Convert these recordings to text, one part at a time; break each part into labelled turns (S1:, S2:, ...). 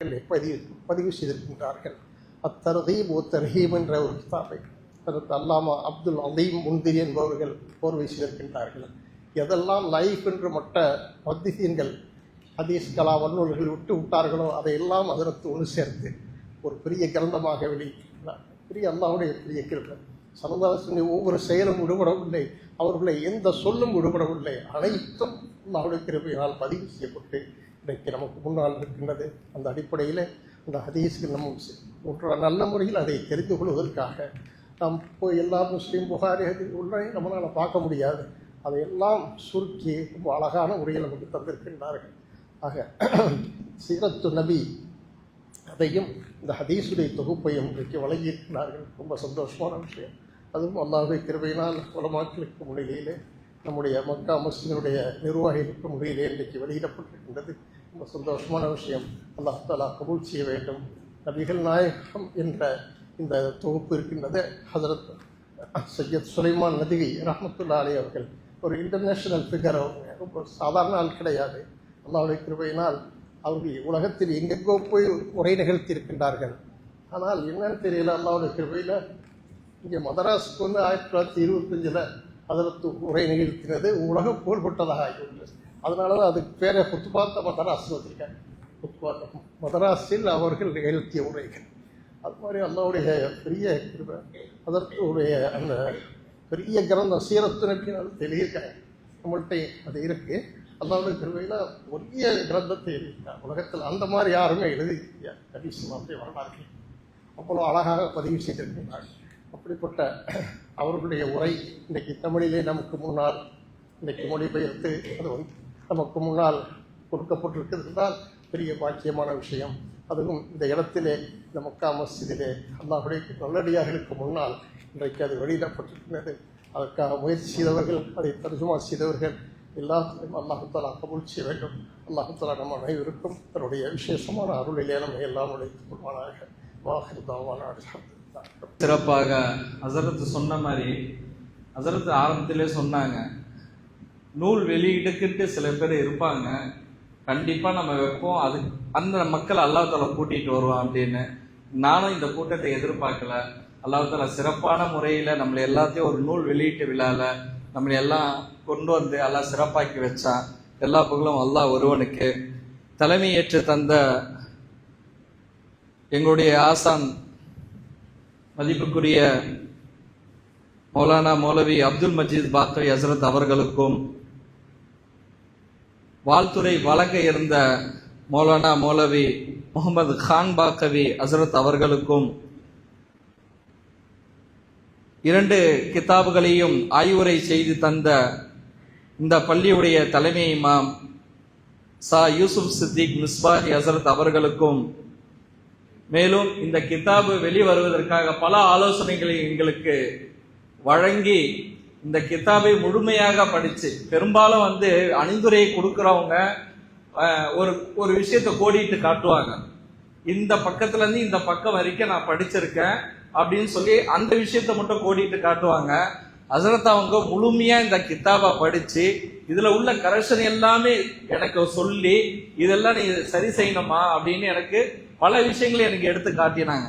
S1: அவர்கள் பதிவு பதிவு செய்திருக்கின்றார்கள்? அத்தரதீப் ஒ என்ற ஒரு கிதாபை அதற்கு அல்லாமா அப்துல் அலீம் முந்திரி என்பவர்கள் போர்வை செய்திருக்கின்றார்கள். எதெல்லாம் லைஃப் என்று மற்ற மத்தியன்கள் ஹதீஸ் கலா வன்னூல்கள் விட்டு விட்டார்களோ அதையெல்லாம் அதற்கு ஒன்று சேர்த்து ஒரு பெரிய கிரந்தமாக வெளியிட்டிருக்கிறார். பெரிய அல்லாவுடைய பெரிய கிரந்தம். சமுதாயத்தினுடைய ஒவ்வொரு செயலும் விடுபடவில்லை அவர்களை எந்த சொல்லும் விடுபடவில்லை. அனைத்தும் அல்லாவுடைய கிருபையினால் பதிவு செய்யப்பட்டு இன்றைக்கு நமக்கு முன்னால் இருக்கின்றது அந்த அடிப்படையில் அந்த ஹதீஸ்கள் நம்ம ஒரு நல்ல முறையில் அதை தெரிந்து கொள்வதற்காக நாம் போய் எல்லா முஸ்லீம் புகாரி உள்ளே நம்மளால் பார்க்க முடியாது. அதையெல்லாம் சுருக்கி ரொம்ப அழகான முறையில் நமக்கு தந்திருக்கின்றார்கள். ஆக சீரத்து நபி அதையும் இந்த ஹதீஸுடைய தொகுப்பையும் இன்றைக்கு வழங்கியிருக்கிறார்கள். ரொம்ப சந்தோஷமான விஷயம். அதுவும் அல்லாஹுடைய கிருபையினால் உலமாக்களுக்கு முன்னிலையிலே நம்முடைய மக்கா முஸ்லிமுடைய நிர்வாகிகளுக்கு முறையிலே இன்றைக்கு வெளியிடப்பட்டிருக்கின்றது. ரொம்ப சந்தோஷமான விஷயம். அல்லாஹாலா கபூல் செய்ய வேண்டும். நபிகள் நாயகம் என்ற இந்த தொகுப்பு இருக்கின்றது. ஹசரத் சையத் சுலைமான் நதிகை ரஹமத்துல்லா அலி அவர்கள். ஒரு இன்டர்நேஷனல் ஃபிகர் அவங்க ரொம்ப சாதாரண ஆள் கிடையாது. அல்லாவுடைய கிருபையினால் அவர்கள் உலகத்தில் எங்கெங்கோ போய் உரை நிகழ்த்தி இருக்கின்றார்கள் ஆனால் என்னன்னு தெரியல அல்லாவுடைய கிருபையில் இங்கே மதராஸுக்கு வந்து ஆயிரத்தி தொள்ளாயிரத்தி இருபத்தஞ்சில் அதற்கு உரை நிகழ்த்தினது. உலகம் புகழ்பட்டதாக ஆகியுள்ளது அதனால தான் அதுக்கு பேரை குத்துபாத்த மதராஸ் வந்திருக்காங்க குத்துபாத்த மதராஸில் அவர்கள் நிகழ்த்திய உரைகள். அது மாதிரி அல்லாவுடைய பெரிய அதற்கு உடைய அந்த பெரிய கிரந்தம் சீரத்து நன்றி அது தெளிவிருக்கேன் நம்மள்கிட்ட அது இருக்குது அல்லாவுடைய திருவையில் பெரிய கிரந்தத்தை எழுதியிருக்காங்க உலகத்தில் அந்த மாதிரி யாருமே எழுதி கடிசமாத்தை வரலாறு. அவ்வளோ அழகாக பதிவு செய்திருக்கிறார்கள் அப்படிப்பட்ட அவர்களுடைய உரை இன்றைக்கு தமிழிலே நமக்கு முன்னால் இன்றைக்கு மொழிபெயர்த்து அது வந்து நமக்கு முன்னால் கொடுக்கப்பட்டிருக்கிறதுனால் பெரிய பாக்கியமான விஷயம். அதுவும் இந்த இடத்திலே இந்த மக்கா மஸ்ஜிதிலே அல்லாஹுடைய நல்லடியார்களுக்கு முன்னால் இன்றைக்கு அது வெளியிடப்பட்டிருக்கிறது. அதற்காக முயற்சி செய்தவர்கள் அதை தர்ஜுமா செய்தவர்கள் எல்லாத்தையும் அல்லாஹுத்தாலா கபூல் செய்ய வேண்டும். அல்லாஹுத்தாலா நம்ம அனைவருக்கும் தன்னுடைய விசேஷமான அருளிலே நம்ம எல்லாம் உழைத்துக் கொள்வானாக. வாஹிருதாவான
S2: சிறப்பாக அசரத்து சொன்ன மாதிரி ஹசரத் ஆரம்பத்திலே சொன்னாங்க நூல் வெளியீடுக்கிட்டு சில பேர் இருப்பாங்க. கண்டிப்பாக நம்ம வைப்போம். அது அந்த மக்கள் அல்லாஹால கூட்டிகிட்டு வருவான் அப்படின்னு. நானும் இந்த கூட்டத்தை எதிர்பார்க்கல. அல்லாஹால சிறப்பான முறையில் நம்மளை எல்லாத்தையும் ஒரு நூல் வெளியீட்டு விழாவில் நம்மளை எல்லாம் கொண்டு வந்து எல்லாம் சிறப்பாக்கி வச்சான். எல்லா புகழும் அல்லாஹ் ஒருவனுக்கு. தலைமை ஏற்று தந்த எங்களுடைய ஆசான் மதிப்புக்குரிய மௌலானா மௌலவி அப்துல் மஜீத் பாக்கவி ஹசரத் அவர்களுக்கும் வாழ்த்துறை வழங்க இருந்த மௌலானா மௌலவி முகமது கான் பாக்கவி அசரத் அவர்களுக்கும் இரண்டு கிதாபுகளையும் ஆய்வுரை செய்து தந்த இந்த பள்ளியுடைய தலைமை இமாம் சா யூசுப் சித்திக் மிஸ்பாஹி ஹசரத் அவர்களுக்கும் மேலும் இந்த கிதாபு வெளிவருவதற்காக பல ஆலோசனைகளை எங்களுக்கு வழங்கி இந்த கித்தாபை முழுமையாக படித்து பெரும்பாலும் வந்து அணிந்துரையை கொடுக்குறவங்க ஒரு ஒரு விஷயத்தை கோடிட்டு காட்டுவாங்க. இந்த பக்கத்துலேருந்து இந்த பக்கம் வரைக்கும் நான் படிச்சிருக்கேன் அப்படின்னு சொல்லி அந்த விஷயத்த மட்டும் கோடிட்டு காட்டுவாங்க. ஹசரத் அவங்க முழுமையாக இந்த கித்தாபை படித்து இதில் உள்ள கரெக்ஷன் எல்லாமே எனக்கு சொல்லி இதெல்லாம் நீ சரி செய்யணுமா அப்படின்னு எனக்கு பல விஷயங்களை எனக்கு எடுத்து காட்டினாங்க.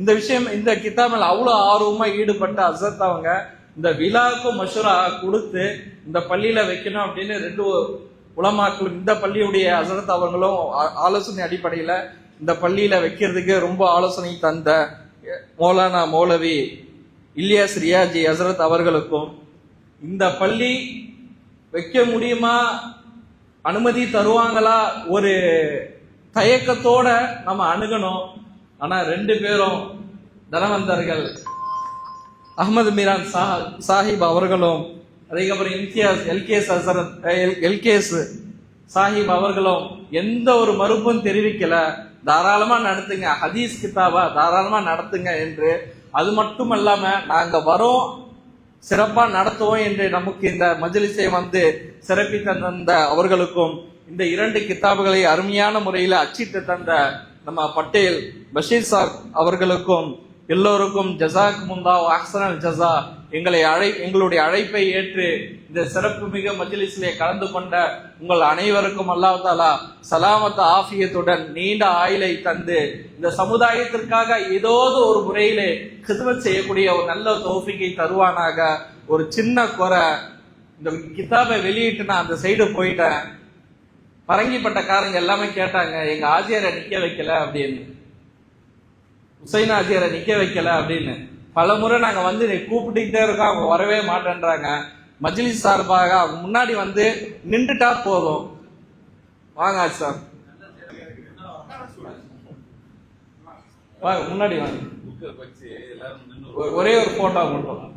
S2: இந்த விஷயம் இந்த கித்தாபில் அவ்வளோ ஆர்வமாக ஈடுபட்ட அசத் அவங்க இந்த விழாவுக்கும் மஷூரா கொடுத்து இந்த பள்ளியில வைக்கணும் அப்படின்னு ரெண்டு உலமாக்களும் இந்த பள்ளியுடைய அசரத் அவர்களும் ஆலோசனை அடிப்படையில இந்த பள்ளியில வைக்கிறதுக்கு ரொம்ப ஆலோசனை தந்த மௌலானா மௌலவி இல்யாஸ் ரியாஜி ஹசரத் அவர்களுக்கும் இந்த பள்ளி வைக்க முடியுமா? அனுமதி தருவாங்களா? ஒரு தயக்கத்தோட நம்ம அணுகணும். ஆனா ரெண்டு பேரும் தனவந்தர்கள். அகமது மீரான் சாஹிப் அவர்களும் அதுக்கப்புறம் இம்தியாஸ் எல்கேஎஸ் அசரத் எல்கேஎஸ் சாஹிப் அவர்களும் எந்த ஒரு மறுப்பும் தெரிவிக்கல. தாராளமா நடத்துங்க ஹதீஸ் கிதாபா தாராளமா நடத்துங்க என்று. அது மட்டும் இல்லாம நாங்க வரோம் சிறப்பா நடத்துவோம் என்று நமக்கு இந்த மஜிலிசை வந்து சிறப்பித்த தந்த அவர்களுக்கும் இந்த இரண்டு கித்தாபுகளை அருமையான முறையில் அச்சிட்டு தந்த நம்ம பட்டேல் பஷீர் சார் அவர்களுக்கும் எல்லோருக்கும் ஜசாக் முந்தா ஆக்சனல் ஜசா எங்களை அழை எங்களுடைய அழைப்பை ஏற்று இந்த சிறப்பு மிக மஜிலிஸிலே கலந்து கொண்ட உங்கள் அனைவருக்கும் அல்லாஹாலா சலாமத்த ஆஃபியத்துடன் நீண்ட ஆயுளை தந்து இந்த சமுதாயத்திற்காக ஏதோது ஒரு முறையிலே கிதுமத் செய்யக்கூடிய ஒரு நல்ல தோஃபிக்கை தருவானாக. ஒரு சின்ன குறை. இந்த கிதாபை வெளியிட்டு நான் அந்த சைடு போயிட்டேன். பரங்கிப்பட்டக்காரங்க எல்லாமே கேட்டாங்க எங்க ஆசிரியரை நிக்க வைக்கல? அப்படின்னு. உசைன் ஆசிரியரை நிக்க வைக்கல அப்படின்னு. பல முறை நாங்க வந்து நீ கூப்பிட்டுக்கிட்டே இருக்கோம் அவங்க வரவே மாட்டேன்றாங்க. மஜ்லிஸ் சார்பாக அவங்க முன்னாடி வந்து நின்றுட்டா போதும். வாங்க ஆச்சு சார். வாங்க முன்னாடி வாங்க. ஒரே ஒரு போட்டோ மட்டும்.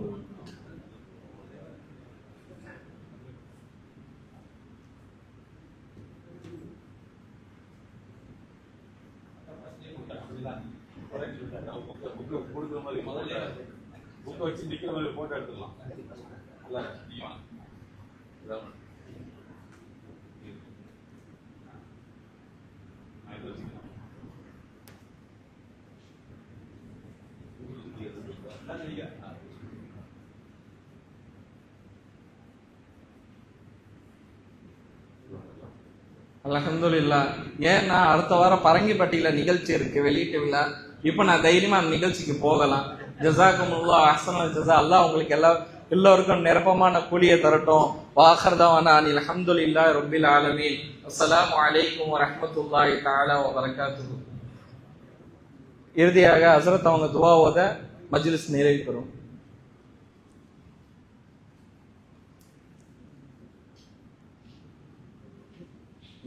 S3: கொடுக்குற மாதிரி முதல்ல புக்கை வச்சு நிற்கிற மாதிரி ஃபோட்டோ எடுத்துக்கலாம் இல்ல, நீ வாங்க.
S2: ஏன்னா அடுத்த வாரம் பரங்கிப்பட்டியில நிகழ்ச்சி இருக்கு வெளியீட்டு விழா. இப்ப நான் தைரியமா அந்த நிகழ்ச்சிக்கு போகலாம். ஜசாக்குமுல்லா அஹசன ஜசா அல்லாஹ் உங்களுக்கு எல்லா எல்லோருக்கும் நிரப்பமான கூலியை தரட்டும். வாஹர்தவானா அனில் அஹமதுல்லா ரொபில் ஆலமீன். அஸ்லாம் வலைக்கம் வரமத்துல்லாஹி தாலா வரகாத்து இறுதியாக ஹசரத் அவங்க துவாவோத மஜ்லிஸ் நிறைவு பெறும்.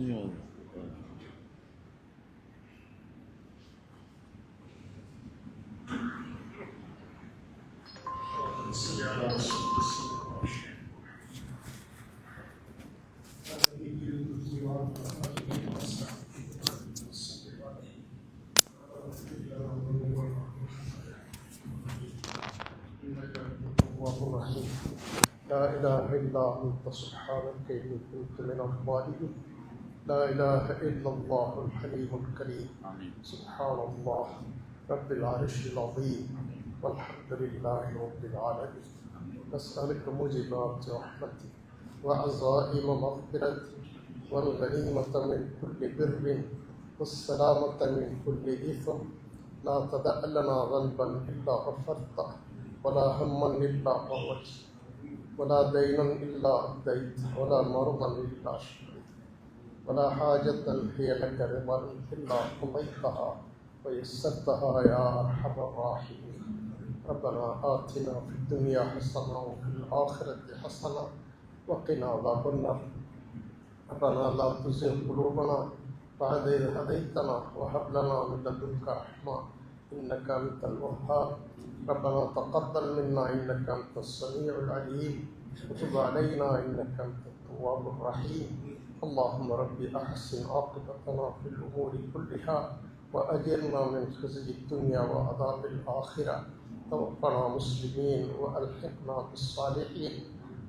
S1: Yeah. لا إله إلا أنت سبحانك إني كنت من الظالمين. لا إله إلا الله الحليم الكريم. سبحان الله رب العرش العظيم. والحمد لله رب العالمين. نسألك موجبات رحمتك وعزائم مغفرتك. والغنيمة من كل بر والسلامة من كل إثم لا تدع لنا ذنبا إلا غفرته ولا هما إلا فرجت ولا دينا إلا أديت ولا مرضا إلا شفيت ولا حاجة هي لك رضا إلا قضيتها ويسرتها يا أرحم الراحمين ربنا آتنا في الدنيا حسنة وفي الآخرة حسنة وقنا عذاب النار ربنا لا تزغ قلوبنا بعد إذ هديتنا وهب لنا من لدنك رحمة إنك أنت الوهاب. ربنا تقبل منا إنك أنت السميع العليم. وتب علينا إنك أنت التواب الرحيم. اللهم رب أحسن عاقبتنا في الأمور كلها وأجرنا من خزي الدنيا وعذاب الآخرة. توفنا مسلمين وألحقنا بالصالحين.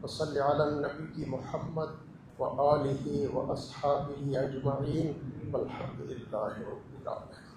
S1: وصل على النبي محمد و علیہ و والحمد اللہ رب اللہ